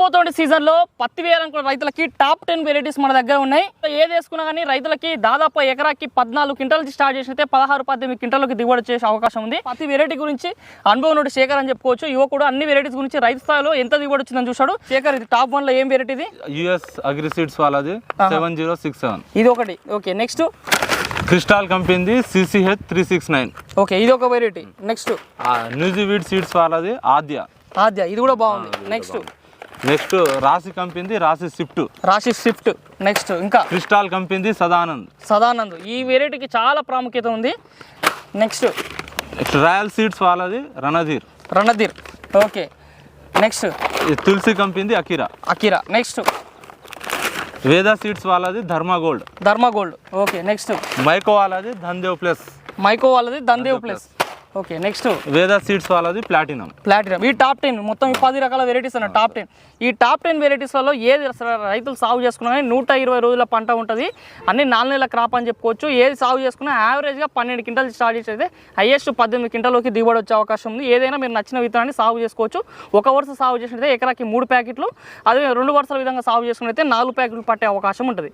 రాబోతోండి సీజన్లో పత్తి వేయాలనుకున్న రైతులకి టాప్ టెన్ వెరైటీస్ మన దగ్గర ఉన్నాయి. ఏది వేసుకున్నా కానీ రైతులకి దాదాపు ఎకరాకి పద్నాలుగు క్వింటల్ నుంచి స్టార్ట్ చేసినైతే పదహారు పద్దెనిమిది క్వింటల్కి దిగుబడి వచ్చే అవకాశం ఉంది. పత్తి వెరైటీ గురించి అనుభవం నుండి శేఖర్ అని చెప్పుకోవచ్చు. యువకుడు అన్ని వెరైటీస్ గురించి రైతు స్థాయిలో ఎంత దిగుబడి వచ్చిందని చూశాడు. శేఖర్ ఇది టాప్ వన్లో ఏం వెరైటీ ఇది? యుఎస్ అగ్రిసీడ్స్ వాళ్ళది. సెవెన్ జీరో సిక్స్ సెవెన్ ఇది ఒకటి. ఓకే నెక్స్ట్ క్రిస్టాల్ కంపెనీది CCH three six nine okay ఇది ఒక వెరైటీ నెక్స్ట్ న్యూజివీడ్ సీడ్స్ వాళ్ళది ఆద్య. ఆద్య ఇది కూడా బాగుంది. నెక్స్ట్ నెక్స్ట్ రాశి కంపెనీది రాశి స్విఫ్ట్ రాశి స్విఫ్ట్ నెక్స్ట్ ఇంకా క్రిస్టాల్ కంపెనీది సదానంద్. సదానంద్. ఈ వెరైటీకి చాలా ప్రాముఖ్యత ఉంది. నెక్స్ట్ నెక్స్ట్ రాయల్ సీడ్స్ వాళ్ళది రణధీర్. రణధీర్. ఓకే నెక్స్ట్ తులసి కంపెనీది Akira Akira next Veda Seeds వాళ్ళది Dharma gold Dharma gold okay next Mahyco వాళ్ళది ధన్దేవ్ ప్లస్. మైకో వాళ్ళది Dhandev plus. Okay next Veda seeds వాళ్ళది ప్లాటినం ప్లాటినం ఈ టాప్ టెన్ మొత్తం ఈ పది రకాల వెరైటీస్ అన్న టాప్ టెన్ ఈ టాప్ టెన్ వెరైటీస్లలో ఏది అసలు రైతులు సాగు చేసుకున్నా కానీ నూట ఇరవై రోజుల పంట ఉంటుంది. అన్ని నాలుగు నెలల క్రాప్ అని చెప్పుకోవచ్చు. ఏది సాగు చేసుకున్నా యావరేజ్గా పన్నెండు క్వింటల్ స్టార్ట్ చేసి అయితే హైయెస్ట్ పద్దెనిమిది క్వింటల్లోకి దిగుబడి వచ్చే అవకాశం ఉంది. ఏదైనా మీరు నచ్చిన విత్తనాన్ని సాగు చేసుకోవచ్చు. ఒక వరుస సాగు చేసినట్లయితే ఎకరాకి మూడు ప్యాకెట్లు. అదే రెండు వరుసల విధంగా సాగు చేసుకున్నైతే నాలుగు ప్యాకెట్లు పట్టే అవకాశం ఉంటుంది.